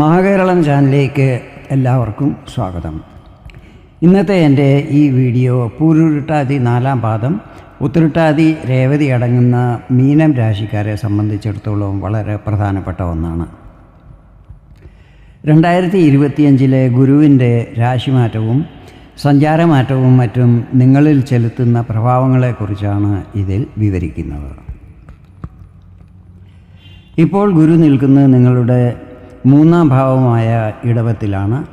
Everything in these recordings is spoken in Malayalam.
മഹാകേരളം ചാനലിലേക്ക് എല്ലാവർക്കും സ്വാഗതം. ഇന്നത്തെ എന്റെ ഈ വീഡിയോ പൂരുരുട്ടാതി നാലാം പാദം ഉത്തരുട്ടാതി രേവതി അടങ്ങുന്ന മീനം രാശിക്കാരെ സംബന്ധിച്ചിടത്തോളം വളരെ പ്രധാനപ്പെട്ട ഒന്നാണ്. രണ്ടായിരത്തി ഇരുപത്തിയഞ്ചിലെ ഗുരുവിന്റെ രാശിമാറ്റവും സഞ്ചാരമാറ്റവും മറ്റും നിങ്ങളിൽ ചെലുത്തുന്ന പ്രഭാവങ്ങളെക്കുറിച്ചാണ് ഇതിൽ വിവരിക്കുന്നത്. ഇപ്പോൾ ഗുരു നിൽക്കുന്നത് നിങ്ങളുടെ മൂന്നാം ഭാവമായ ഇടവത്തിലാണ്.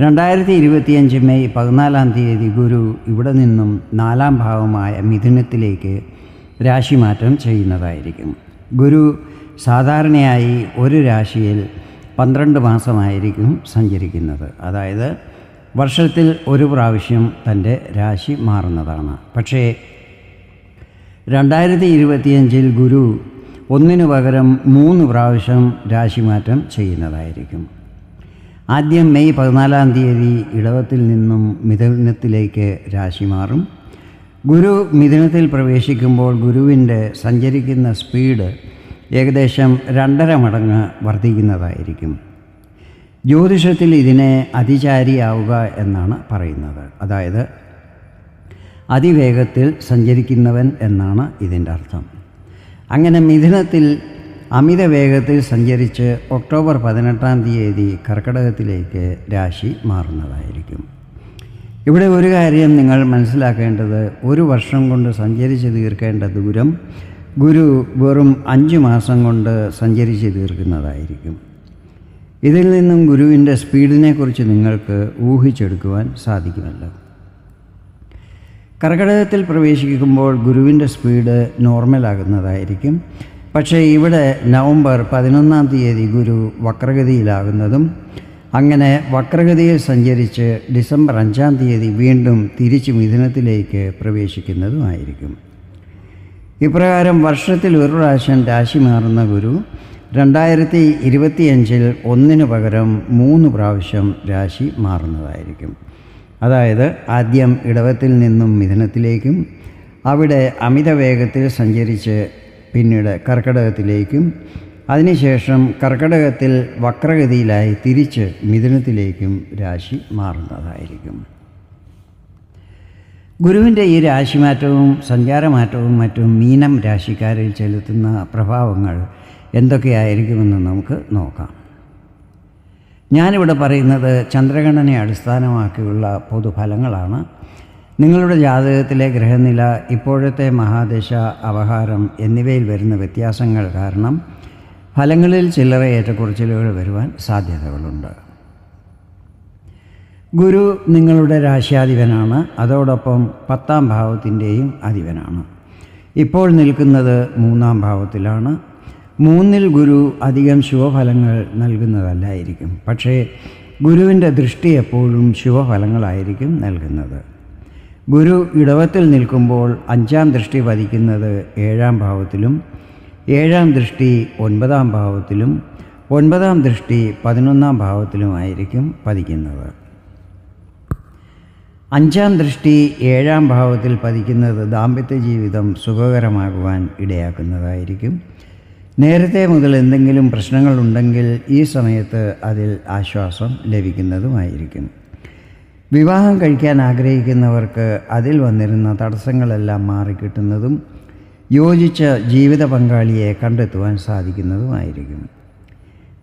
രണ്ടായിരത്തി ഇരുപത്തിയഞ്ച് മെയ് പതിനാലാം തീയതി ഗുരു ഇവിടെ നിന്നും നാലാം ഭാവമായ മിഥുനത്തിലേക്ക് രാശിമാറ്റം ചെയ്യുന്നതായിരിക്കും. ഗുരു സാധാരണയായി ഒരു രാശിയിൽ പന്ത്രണ്ട് മാസമായിരിക്കും സഞ്ചരിക്കുന്നത്. അതായത് വർഷത്തിൽ ഒരു പ്രാവശ്യം തന്റെ രാശി മാറുന്നതാണ്. പക്ഷേ രണ്ടായിരത്തി ഇരുപത്തിയഞ്ചിൽ ഗുരു ഒന്നിനു പകരം മൂന്ന് പ്രാവശ്യം രാശിമാറ്റം ചെയ്യുന്നതായിരിക്കും. ആദ്യം മെയ് പതിനാലാം തീയതി ഇടവത്തിൽ നിന്നും മിഥുനത്തിലേക്ക് രാശി മാറും. ഗുരു മിഥുനത്തിൽ പ്രവേശിക്കുമ്പോൾ ഗുരുവിന്റെ സഞ്ചരിക്കുന്ന സ്പീഡ് ഏകദേശം രണ്ടര മടങ്ങ് വർദ്ധിക്കുന്നതായിരിക്കും. ജ്യോതിഷത്തിൽ ഇതിനെ അതിചാരിയാവുക എന്നാണ് പറയുന്നത്. അതായത് അതിവേഗത്തിൽ സഞ്ചരിക്കുന്നവൻ എന്നാണ് ഇതിന്റെ അർത്ഥം. അങ്ങനെ മിഥുനത്തിൽ അമിത വേഗത്തിൽ സഞ്ചരിച്ച് ഒക്ടോബർ പതിനെട്ടാം തീയതി കർക്കിടകത്തിലേക്ക് രാശി മാറുന്നതായിരിക്കും. ഇവിടെ ഒരു കാര്യം നിങ്ങൾ മനസ്സിലാക്കേണ്ടത് ഒരു വർഷം കൊണ്ട് സഞ്ചരിച്ച് തീർക്കേണ്ട ദൂരം ഗുരു വെറും അഞ്ച് മാസം കൊണ്ട് സഞ്ചരിച്ച് തീർക്കുന്നതായിരിക്കും. ഇതിൽ നിന്നും ഗുരുവിന്റെ സ്പീഡിനെക്കുറിച്ച് നിങ്ങൾക്ക് ഊഹിച്ചെടുക്കുവാൻ സാധിക്കുമല്ലോ. കർക്കിടകത്തിൽ പ്രവേശിക്കുമ്പോൾ ഗുരുവിന്റെ സ്പീഡ് നോർമലാകുന്നതായിരിക്കും. പക്ഷേ ഇവിടെ നവംബർ പതിനൊന്നാം തീയതി ഗുരു വക്രഗതിയിലാകുന്നതും അങ്ങനെ വക്രഗതിയിൽ സഞ്ചരിച്ച് ഡിസംബർ അഞ്ചാം തീയതി വീണ്ടും തിരിച്ച് മിഥുനത്തിലേക്ക് പ്രവേശിക്കുന്നതുമായിരിക്കും. ഇപ്രകാരം വർഷത്തിൽ ഒരു പ്രാവശ്യം രാശി മാറുന്ന ഗുരു രണ്ടായിരത്തി ഇരുപത്തിയഞ്ചിൽ ഒന്നിനു പകരം മൂന്ന് പ്രാവശ്യം രാശി മാറുന്നതായിരിക്കും. അതായത് ആദ്യം ഇടവത്തിൽ നിന്നും മിഥുനത്തിലേക്കും അവിടെ അമിത വേഗത്തിൽ സഞ്ചരിച്ച് പിന്നീട് കർക്കിടകത്തിലേക്കും അതിനുശേഷം കർക്കിടകത്തിൽ വക്രഗതിയിലായി തിരിച്ച് മിഥുനത്തിലേക്കും രാശി മാറുന്നതായിരിക്കും. ഗുരുവിന്റെ ഈ രാശിമാറ്റവും സഞ്ചാരമാറ്റവും മറ്റും മീനം രാശിക്കാരിൽ ചെലുത്തുന്ന പ്രഭാവങ്ങൾ എന്തൊക്കെയായിരിക്കുമെന്ന് നമുക്ക് നോക്കാം. ഞാനിവിടെ പറയുന്നത് ചന്ദ്രഗണനെ അടിസ്ഥാനമാക്കിയുള്ള പൊതുഫലങ്ങളാണ്. നിങ്ങളുടെ ജാതകത്തിലെ ഗ്രഹനില ഇപ്പോഴത്തെ മഹാദശ അവഹാരം എന്നിവയിൽ വരുന്ന വ്യത്യാസങ്ങൾ കാരണം ഫലങ്ങളിൽ ചില്ലറ ഏറ്റക്കുറച്ചിലുകൾ വരുവാൻ സാധ്യതകളുണ്ട്. ഗുരു നിങ്ങളുടെ രാശ്യാധിപനാണ്. അതോടൊപ്പം പത്താം ഭാവത്തിന്റെയും അധിപനാണ്. ഇപ്പോൾ നിൽക്കുന്നത് മൂന്നാം ഭാവത്തിലാണ്. മൂന്നിൽ ഗുരു അധികം ശുഭഫലങ്ങൾ നൽകുന്നതല്ലായിരിക്കും. പക്ഷേ ഗുരുവിന്റെ ദൃഷ്ടി എപ്പോഴും ശുഭഫലങ്ങളായിരിക്കും നൽകുന്നത്. ഗുരു ഇടവത്തിൽ നിൽക്കുമ്പോൾ അഞ്ചാം ദൃഷ്ടി പതിക്കുന്നത് ഏഴാം ഭാവത്തിലും ഏഴാം ദൃഷ്ടി ഒൻപതാം ഭാവത്തിലും ഒൻപതാം ദൃഷ്ടി പതിനൊന്നാം ഭാവത്തിലുമായിരിക്കും പതിക്കുന്നത്. അഞ്ചാം ദൃഷ്ടി ഏഴാം ഭാവത്തിൽ പതിക്കുന്നത് ദാമ്പത്യ ജീവിതം സുഖകരമാകുവാൻ ഇടയാക്കുന്നതായിരിക്കും. നേരത്തെ മുതൽ എന്തെങ്കിലും പ്രശ്നങ്ങളുണ്ടെങ്കിൽ ഈ സമയത്ത് അതിൽ ആശ്വാസം ലഭിക്കുന്നതുമായിരിക്കും. വിവാഹം കഴിക്കാൻ ആഗ്രഹിക്കുന്നവർക്ക് അതിൽ വന്നിരുന്ന തടസ്സങ്ങളെല്ലാം മാറിക്കിട്ടുന്നതും യോജിച്ച ജീവിത പങ്കാളിയെ കണ്ടെത്തുവാൻ സാധിക്കുന്നതുമായിരിക്കും.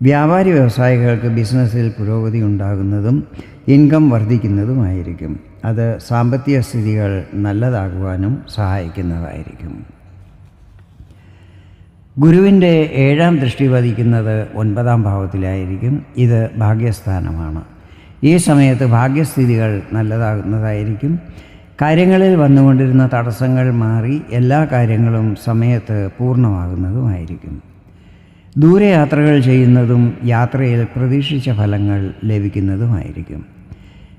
വ്യാപാരി വ്യവസായികൾക്ക് ബിസിനസ്സിൽ പുരോഗതി ഉണ്ടാകുന്നതും ഇൻകം വർദ്ധിക്കുന്നതുമായിരിക്കും. അത് സാമ്പത്തിക സ്ഥിതികൾ നല്ലതാകുവാനും സഹായിക്കുന്നതായിരിക്കും. ഗുരുവിന്റെ ഏഴാം ദൃഷ്ടി പതിക്കുന്നത് ഒൻപതാം ഭാവത്തിലായിരിക്കും. ഇത് ഭാഗ്യസ്ഥാനമാണ്. ഈ സമയത്ത് ഭാഗ്യസ്ഥിതികൾ നല്ലതാകുന്നതായിരിക്കും. കാര്യങ്ങളിൽ വന്നുകൊണ്ടിരുന്ന തടസ്സങ്ങൾ മാറി എല്ലാ കാര്യങ്ങളും സമയത്ത് പൂർണമാകുന്നതുമായിരിക്കും. ദൂരയാത്രകൾ ചെയ്യുന്നതും യാത്രയിൽ പ്രതീക്ഷിച്ച ഫലങ്ങൾ ലഭിക്കുന്നതുമായിരിക്കും.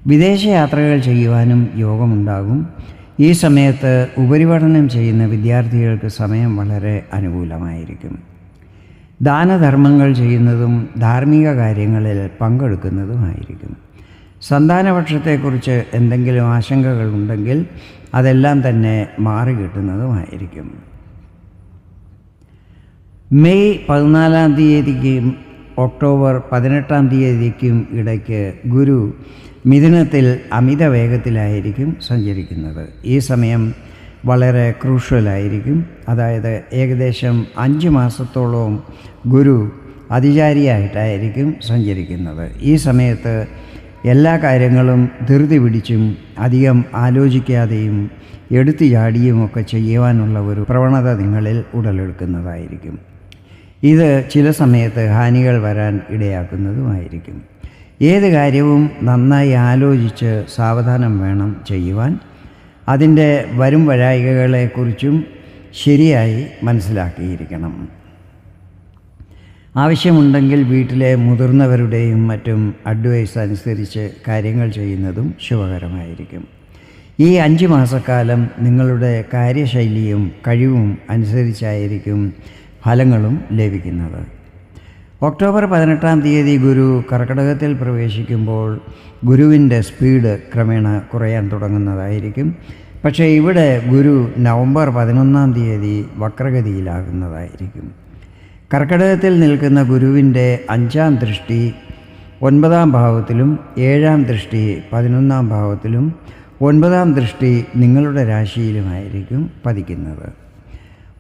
വിദേശയാത്രകൾ ചെയ്യുവാനും യോഗമുണ്ടാകും. ഈ സമയത്ത് ഉപരിപഠനം ചെയ്യുന്ന വിദ്യാർത്ഥികൾക്ക് സമയം വളരെ അനുകൂലമായിരിക്കും. ദാനധർമ്മങ്ങൾ ചെയ്യുന്നതും ധാർമ്മിക കാര്യങ്ങളിൽ പങ്കെടുക്കുന്നതുമായിരിക്കും. സന്താനപക്ഷത്തെക്കുറിച്ച് എന്തെങ്കിലും ആശങ്കകൾ ഉണ്ടെങ്കിൽ അതെല്ലാം തന്നെ മാറിക്കിട്ടുന്നതുമായിരിക്കും മെയ് പതിനാലാം തീയതിക്ക് ഒക്ടോബർ പതിനെട്ടാം തീയതിക്കും ഇടയ്ക്ക് ഗുരു മിഥുനത്തിൽ അമിത വേഗത്തിലായിരിക്കും സഞ്ചരിക്കുന്നത്. ഈ സമയം വളരെ ക്രൂഷ്യലായിരിക്കും. അതായത് ഏകദേശം അഞ്ച് മാസത്തോളവും ഗുരു അതിചാരിയായിട്ടായിരിക്കും സഞ്ചരിക്കുന്നത്. ഈ സമയത്ത് എല്ലാ കാര്യങ്ങളും ധൃതി പിടിച്ചും അധികം ആലോചിക്കാതെയും എടുത്തു ചാടിയുമൊക്കെ ചെയ്യുവാനുള്ള ഒരു പ്രവണത നിങ്ങളിൽ ഉടലെടുക്കുന്നതായിരിക്കും. ഇത് ചില സമയത്ത് ഹാനികൾ വരാൻ ഇടയാക്കുന്നതുമായിരിക്കും. ഏത് കാര്യവും നന്നായി ആലോചിച്ച് സാവധാനം വേണം ചെയ്യുവാൻ. അതിന്റെ വരും വരായികകളെക്കുറിച്ചും ശരിയായി മനസ്സിലാക്കിയിരിക്കണം. ആവശ്യമുണ്ടെങ്കിൽ വീട്ടിലെ മുതിർന്നവരുടെയും മറ്റും അഡ്വൈസ് അനുസരിച്ച് കാര്യങ്ങൾ ചെയ്യുന്നതും ശുഭകരമായിരിക്കും. ഈ അഞ്ച് മാസക്കാലം നിങ്ങളുടെ കാര്യശൈലിയും കഴിവും അനുസരിച്ചായിരിക്കും ഫലങ്ങളും ലഭിക്കുന്നത്. ഒക്ടോബർ പതിനെട്ടാം തീയതി ഗുരു കർക്കടകത്തിൽ പ്രവേശിക്കുമ്പോൾ ഗുരുവിന്റെ സ്പീഡ് ക്രമേണ കുറയാൻ തുടങ്ങുന്നതായിരിക്കും. പക്ഷേ ഇവിടെ ഗുരു നവംബർ പതിനൊന്നാം തീയതി വക്രഗതിയിലാകുന്നതായിരിക്കും. കർക്കടകത്തിൽ നിൽക്കുന്ന ഗുരുവിന്റെ അഞ്ചാം ദൃഷ്ടി ഒൻപതാം ഭാവത്തിലും ഏഴാം ദൃഷ്ടി പതിനൊന്നാം ഭാവത്തിലും ഒൻപതാം ദൃഷ്ടി നിങ്ങളുടെ രാശിയിലുമായിരിക്കും പതിക്കുന്നത്.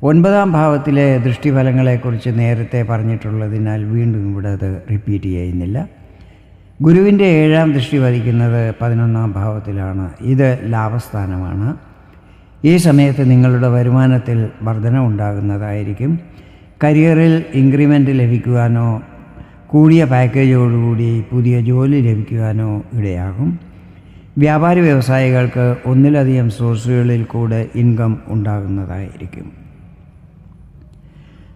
ഒൻപതാം ഭാവത്തിലെ ദൃഷ്ടിഫലങ്ങളെക്കുറിച്ച് നേരത്തെ പറഞ്ഞിട്ടുള്ളതിനാൽ വീണ്ടും ഇവിടെ അത് റിപ്പീറ്റ് ചെയ്യുന്നില്ല. ഗുരുവിന്റെ ഏഴാം ദൃഷ്ടി വധിക്കുന്നത് പതിനൊന്നാം ഭാവത്തിലാണ്. ഇത് ലാഭസ്ഥാനമാണ്. ഈ സമയത്ത് നിങ്ങളുടെ വരുമാനത്തിൽ വർധന ഉണ്ടാകുന്നതായിരിക്കും. കരിയറിൽ ഇൻക്രിമെന്റ് ലഭിക്കുവാനോ കൂടിയ പാക്കേജോടുകൂടി പുതിയ ജോലി ലഭിക്കുവാനോ ഇടയാകും. വ്യാപാരി വ്യവസായികൾക്ക് ഒന്നിലധികം സോഴ്സുകളിൽ കൂടെ ഇൻകം ഉണ്ടാകുന്നതായിരിക്കും.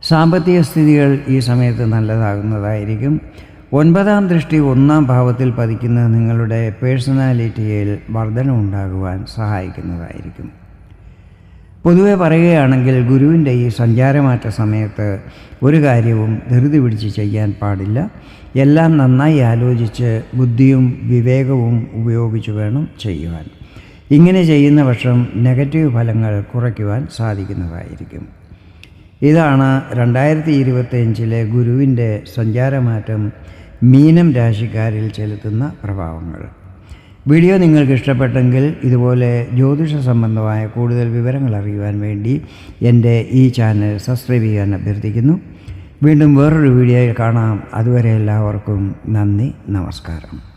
സാമ്പത്തിക സ്ഥിതികൾ ഈ സമയത്ത് നല്ലതാകുന്നതായിരിക്കും. ഒൻപതാം ദൃഷ്ടി ഒന്നാം ഭാവത്തിൽ പതിക്കുന്ന നിങ്ങളുടെ പേഴ്സണാലിറ്റിയിൽ വർധന ഉണ്ടാകുവാൻ സഹായിക്കുന്നതായിരിക്കും. പൊതുവെ പറയുകയാണെങ്കിൽ ഗുരുവിന്റെ ഈ സഞ്ചാരമാറ്റ സമയത്ത് ഒരു കാര്യവും ധൃതി പിടിച്ച് ചെയ്യാൻ പാടില്ല. എല്ലാം നന്നായി ആലോചിച്ച് ബുദ്ധിയും വിവേകവും ഉപയോഗിച്ച് വേണം ചെയ്യുവാൻ. ഇങ്ങനെ ചെയ്യുന്ന പക്ഷം നെഗറ്റീവ് ഫലങ്ങൾ കുറയ്ക്കുവാൻ സാധിക്കുന്നതായിരിക്കും. ഇതാണ് രണ്ടായിരത്തി ഇരുപത്തിയഞ്ചിലെ ഗുരുവിന്റെ സഞ്ചാരമാറ്റം മീനം രാശിക്കാരിൽ ചെലുത്തുന്ന പ്രഭാവങ്ങൾ. വീഡിയോ നിങ്ങൾക്ക് ഇഷ്ടപ്പെട്ടെങ്കിൽ ഇതുപോലെ ജ്യോതിഷ സംബന്ധമായ കൂടുതൽ വിവരങ്ങൾ അറിയുവാൻ വേണ്ടി എന്റെ ഈ ചാനൽ സബ്സ്ക്രൈബ് ചെയ്യാൻ അഭ്യർത്ഥിക്കുന്നു. വീണ്ടും വേറൊരു വീഡിയോയിൽ കാണാം. അതുവരെ എല്ലാവർക്കും നന്ദി നമസ്കാരം.